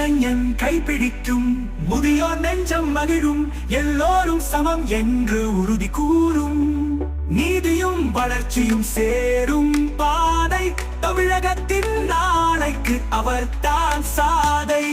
இளைஞன் கைப்பிடிக்கும். முதியோர் நெஞ்சம் மகிழும். எல்லோரும் சமம் என்று உறுதி கூறும். நீதியும் வளர்ச்சியும் சேரும். பாதை தமிழகத்தின் நாளைக்கு அவர் தான் சாதை.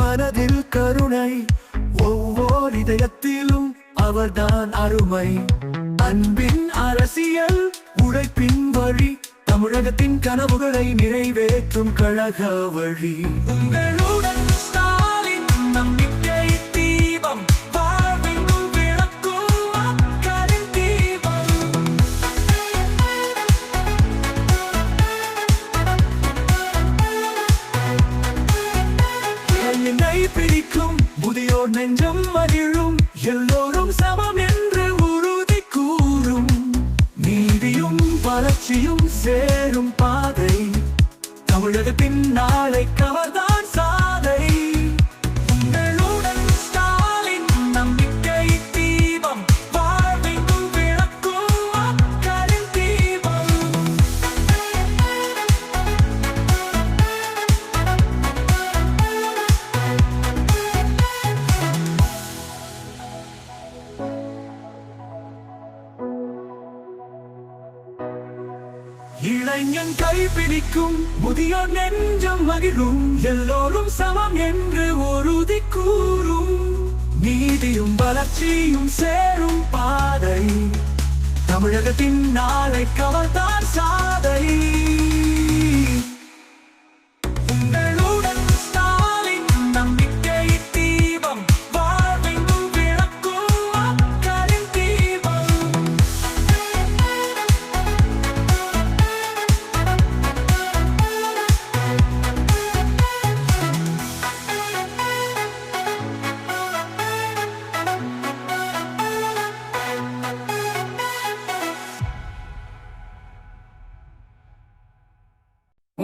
மனதில் கருணை ஒவ்வொரு இதயத்திலும் அவர்தான் அருமை. அன்பின் அரசியல் உழைப்பின் வழி தமிழகத்தின் கனவுகளை நிறைவேற்றும் கழக வழி. உங்களுடன் ஸ்டாலின் நம்பிக்கை என்னை பிடிக்கும் முதியோர் நெஞ்சம் மகிழும். எல்லோரும் சமம் என்று உறுதி கூறும். நீதியும் வளர்ச்சியும் சேரும் பாதை. தமிழகத்தின் நாளை கவர்தான் சா இளைஞன் கைப்பிடிக்கும். முதியோர் நெஞ்சம் மகிழும். எல்லோரும் சமம் என்று உறுதி கூறும். நீதியும் வளர்ச்சியும் சேரும் பாதை. தமிழகத்தின் நாளை கவர்தான் சாதை.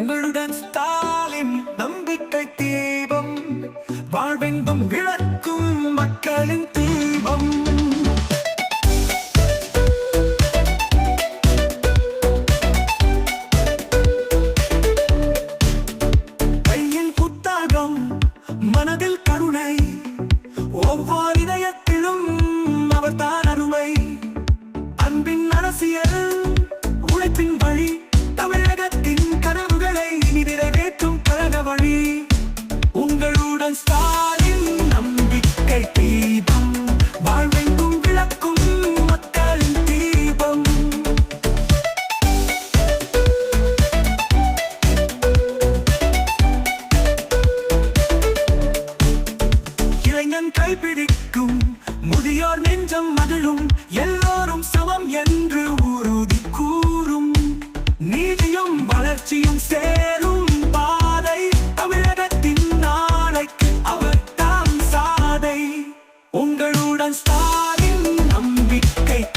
உங்களுடன் ஸ்டாலின் நம்பிக்கை தீபம் வாழ்வெங்கும் விளக்கும் மக்களின் தீபம். இளைஞன் கைப்பிடிக்கும். முதியோர் நெஞ்சம் மகிழும். எல்லோரும் சமம் என்று உறுதி கூறும். நீதியும் வளர்ச்சியும் சேரும். பாதை தமிழகத்தின் நாளைக்கு அவர் தாம் சாதை. உங்களுடன் ஸ்டாலின் நம்பிக்கை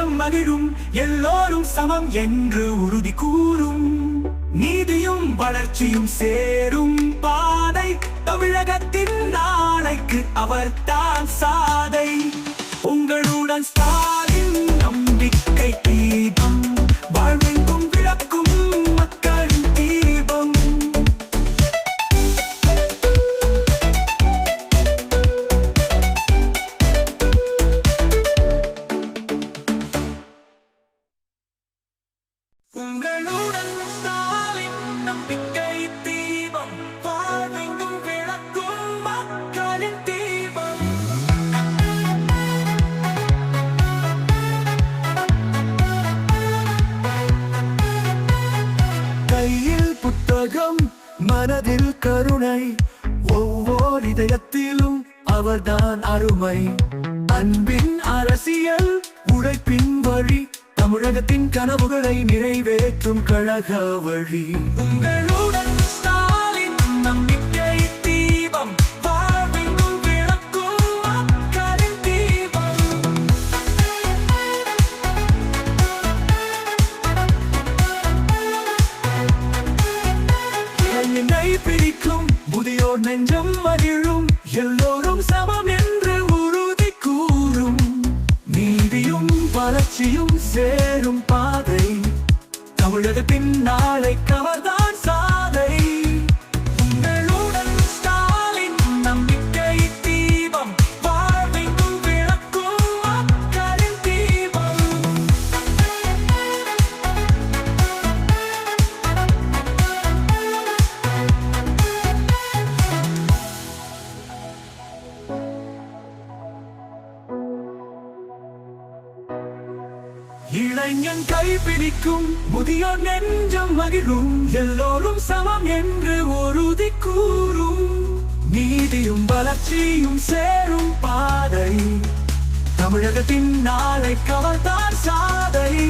தேசம் மகிழும் எல்லோரும் சமம் என்று உறுதி கூறும். நீதியும் வளர்ச்சியும் சேரும். பாதை தமிழகத்தின் நாளைக்கு அவர் தான் சாதை. அருமை. அன்பின் அரசியல் உழைப்பின் வழி தமிழகத்தின் கனவுகளை நிறைவேற்றும் கழக வழி. உங்களுடன் சேரும் பாதை. தமிழகத்தின் நாளை இளைஞன் முதியோர் நெஞ்சம் மகிழும். எல்லோரும் சமம் என்று உறுதி கூறும். நீதியும் வளர்ச்சியும் சேரும் பாதை. தமிழகத்தின் நாளை கவர்தான் சாதை.